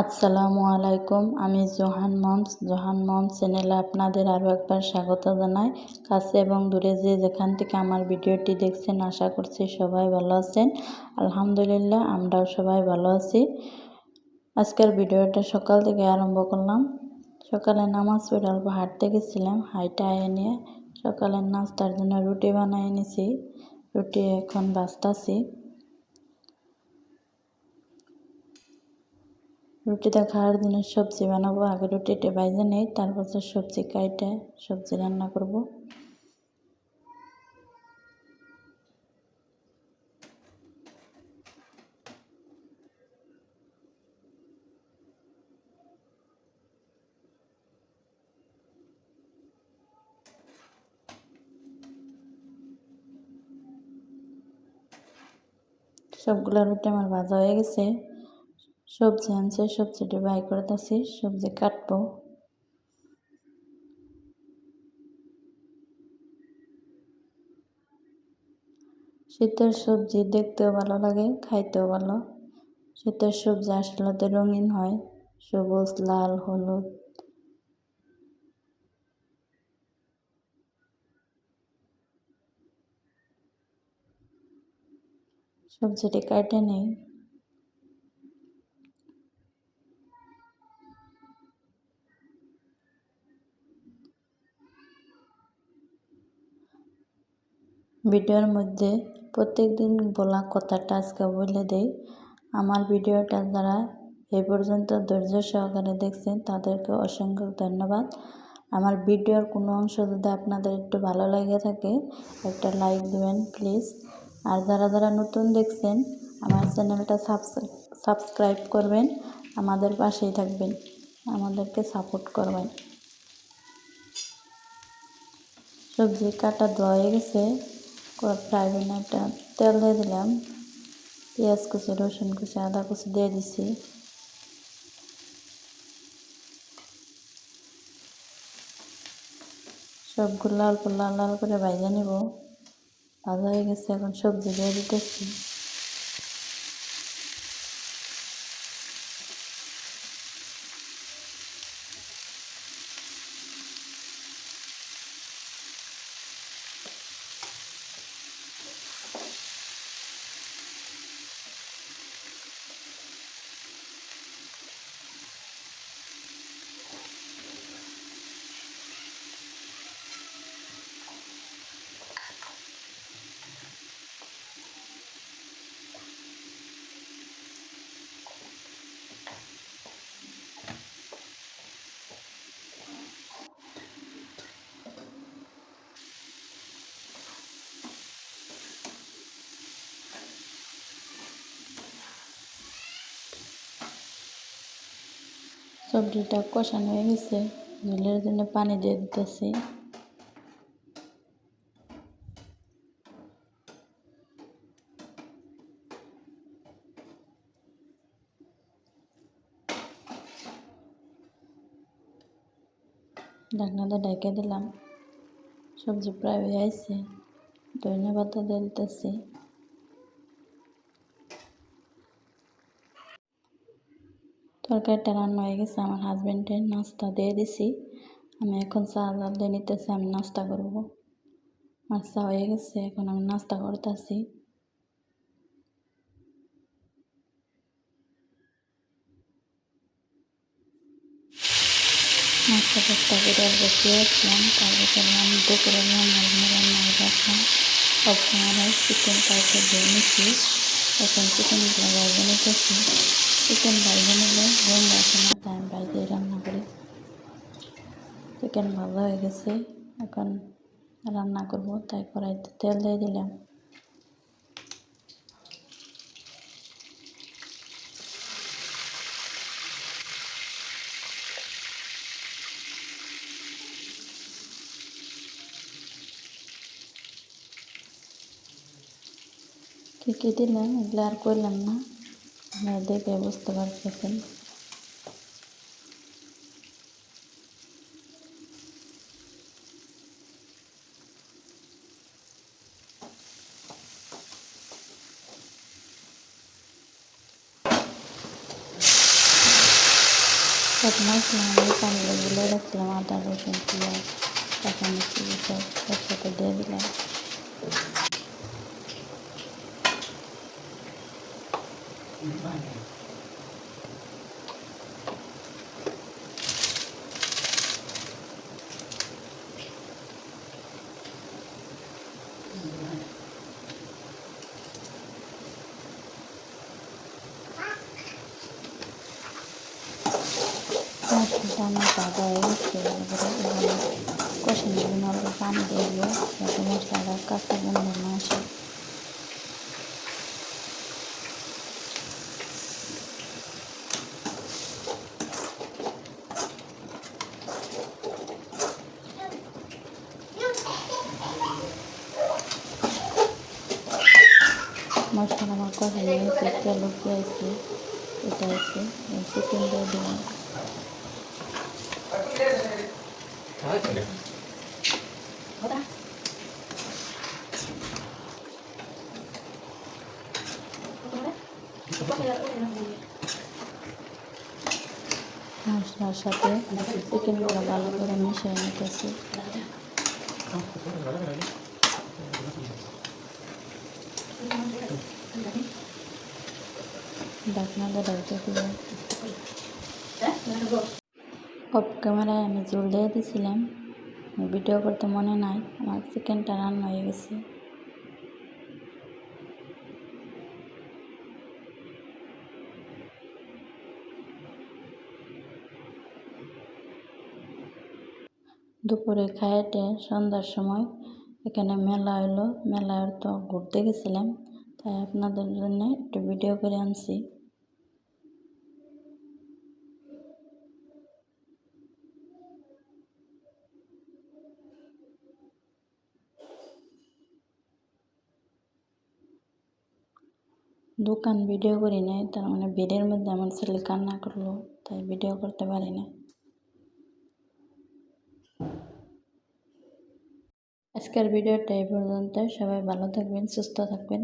আসসালামু আলাইকুম, আমি জোহান মমস। জোহান মমস চ্যানেলে আপনাদের আরও একবার স্বাগত জানাই। কাছে এবং দূরে যে যেখান থেকে আমার ভিডিওটি দেখছেন, আশা করছি সবাই ভালো আছেন। আলহামদুলিল্লাহ, আমরাও সবাই ভালো আছি। আজকের ভিডিওটা সকাল থেকে আরম্ভ করলাম। সকালে নামাজ পড়ে অল্প হাঁটতে গেছিলাম হাইটা আয়ে নিয়ে। সকালের নাস্তার জন্য রুটি বানিয়ে নিছি রুটি এখন বাঁচতাছি। রুটিটা খাওয়ার জন্য সবজি বানাবো। আগে রুটিটা বাইজে নেই, তারপর সবজি কাইটে, সবজি রান্না করব। সবগুলো রুটি আমার ভাজা হয়ে গেছে। সবজি আনছে সবজিটা বাই করে করতেছি সবজি কাটবো। শীতের সবজি দেখতেও ভালো লাগে, খাইতেও ভালো। শীতের সবজি আসলে রঙিন হয়, সবুজ, লাল, হলুদ। সবজিটি কাটে নেই। ভিডিওর মধ্যে প্রত্যেক দিন বলা কথাটা আজকে বলে দেই। আমার ভিডিওটা যারা এ পর্যন্ত ধৈর্য সহকারে দেখছেন, তাদেরকে অসংখ্য ধন্যবাদ। আমার ভিডিওর কোনো অংশ যদি আপনাদের একটু ভালো লেগে থাকে, একটা লাইক দেবেন, প্লিজ। আর যারা যারা নতুন দেখছেন, আমার চ্যানেলটা সাবস্ক্রাইব করবেন, আমাদের পাশেই থাকবেন, আমাদেরকে সাপোর্ট করবেন। সবজি কাটা ধোয়া হয়ে গেছে। ফ্রাই একটা তেল দিয়ে দিলাম। পেঁয়াজ কুচি, রসুন কুচি, আদা কুচি দিয়ে দিছি। সবগুলো অল্প লাল লাল করে ভাজা নিব। ভাজা হয়ে গেছে, এখন সবজি দিয়ে দিতেছি। সবজিটা কষানো হয়ে গেছে। ঝোলের জন্য পানি দিয়ে দিতেছি। ঢাকনাটা ঢেকে দিলাম। সবজি প্রায় হয়ে আসছে ধনিয়া পাতা দিয়ে দিতেছি। তরকারিটা রান্না হয়ে গেছে, আমার হাজব্যান্ডের নাস্তা দিয়ে দিছি। আমি এখন চা জাল দিয়ে নিতেছি, আমি নাস্তা করব। নাস্তা হয়ে গেছে, এখন আমি নাস্তা করতেছি। নাস্তা টাস্তা আমি দুপুরে রান্না রাখলাম চিকেন কাউকে দিয়ে নিচ্ছি এখন চিকেনগুলো নিতেছি। চিকেন ভাজে নিলে গরম আসে না তাই আমি বাইরে রান্না করি চিকেন ভাজা হয়ে গেছে এখন রান্না করব তাই কড়াইতে তেল দিয়ে দিলাম কী কী দিলাম এগুলো আর করলাম না আপনারা দেখে বুঝতে পারতেছেন। সব মশলা আমি পানিতে গুলে রাখছিলাম, আদা রসুন, পেঁয়াজ, কাঁচামরিচ একসাথে দিয়ে দিলাম। মশলাটা আমার ভাজা হয়ে গেছে এবারে এখানে কষানোর জন্য অল্প পানি দিয়ে দিব যাতে মশলাটা কাঁচা গন্ধ না আসে মশলা আমার কষানো হয়েছে তেল উঠে আসছে এটা আছে চিকেন দিয়ে দিলাম মশলার সাথে চিকেনগুলো ভালো করে মিশিয়ে নিতেছি ঢাকনা দিয়ে ঢাকতে দিব অফ ক্যামেরায় আমি জল দিয়ে দিয়েছিলাম ভিডিও করতে মনে নাই। আমার চিকেনটা রান্না হয়ে গেছে। দুপুরে খাইতে সন্ধ্যার সময় এখানে মেলা হলো মেলায় তো ঘুরতে গেছিলাম। তাই আপনাদের জন্য একটু ভিডিও করে আনছি। দোকান ভিডিও করি নাই, তার মানে ভিড়ের মধ্যে আমার ছেলে কান্না করল, তাই ভিডিও করতে পারি না আজকের ভিডিওটা এই পর্যন্ত, সবাই ভালো থাকবেন, সুস্থ থাকবেন।